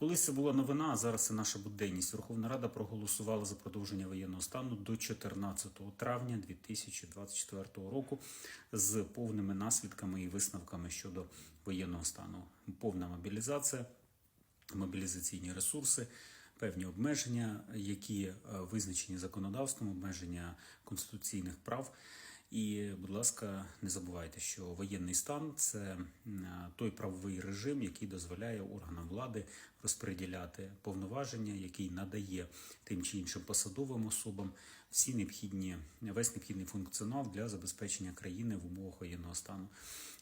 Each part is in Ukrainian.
Колись це була новина, а зараз це наша буденність. Верховна Рада проголосувала за продовження воєнного стану до 14 травня 2024 року з повними наслідками і висновками щодо воєнного стану. Повна мобілізація, мобілізаційні ресурси, певні обмеження, які е, визначені законодавством, обмеження конституційних прав. І, будь ласка, не забувайте, що воєнний стан це той правовий режим, який дозволяє органам влади розподіляти повноваження, який надає тим чи іншим посадовим особам всі необхідні весь необхідний функціонал для забезпечення країни в умовах воєнного стану.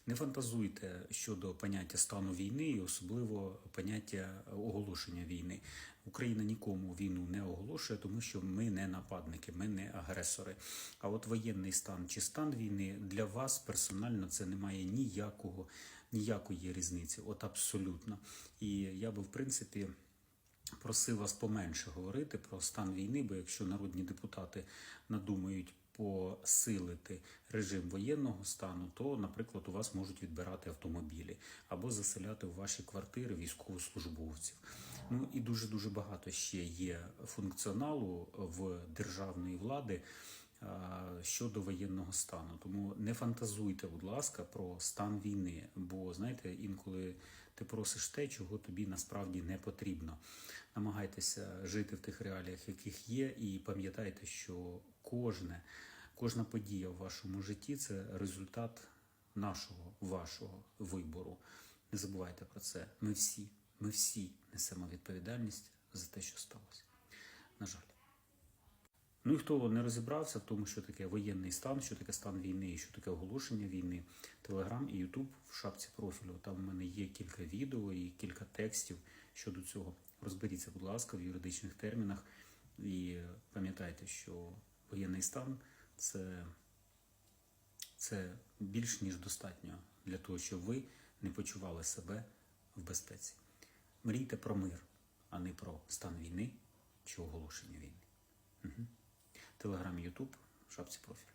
Не фантазуйте щодо поняття стану війни і особливо поняття оголошення війни. Україна нікому війну не оголошує, тому що ми не нападники, ми не агресори. А от воєнний стан чи стан війни для вас персонально це не має ніякого, ніякої різниці. От абсолютно. І я би в принципі. Просив вас поменше говорити про стан війни, бо якщо народні депутати надумають посилити режим воєнного стану, то, наприклад, у вас можуть відбирати автомобілі або заселяти в ваші квартири військовослужбовців. Ну і дуже дуже багато ще є функціоналу в державної влади щодо воєнного стану. Тому не фантазуйте, будь ласка, про стан війни. Бо знаєте, інколи ти просиш те, чого тобі насправді не потрібно. Намагайтеся жити в тих реаліях, яких є, і пам'ятайте, що кожне, кожна подія в вашому житті це результат нашого, вашого вибору. Не забувайте про це. Ми всі, ми всі несемо відповідальність за те, що сталося. На жаль. Ну і хто не розібрався в тому, що таке воєнний стан, що таке стан війни і що таке оголошення війни, Телеграм і Ютуб в шапці профілю. Там в мене є кілька відео і кілька текстів щодо цього. Розберіться, будь ласка, в юридичних термінах і пам'ятайте, що воєнний стан це, це більш ніж достатньо для того, щоб ви не почували себе в безпеці. Мрійте про мир, а не про стан війни чи оголошення війни. Телеграм, Ютуб, шапці профілю.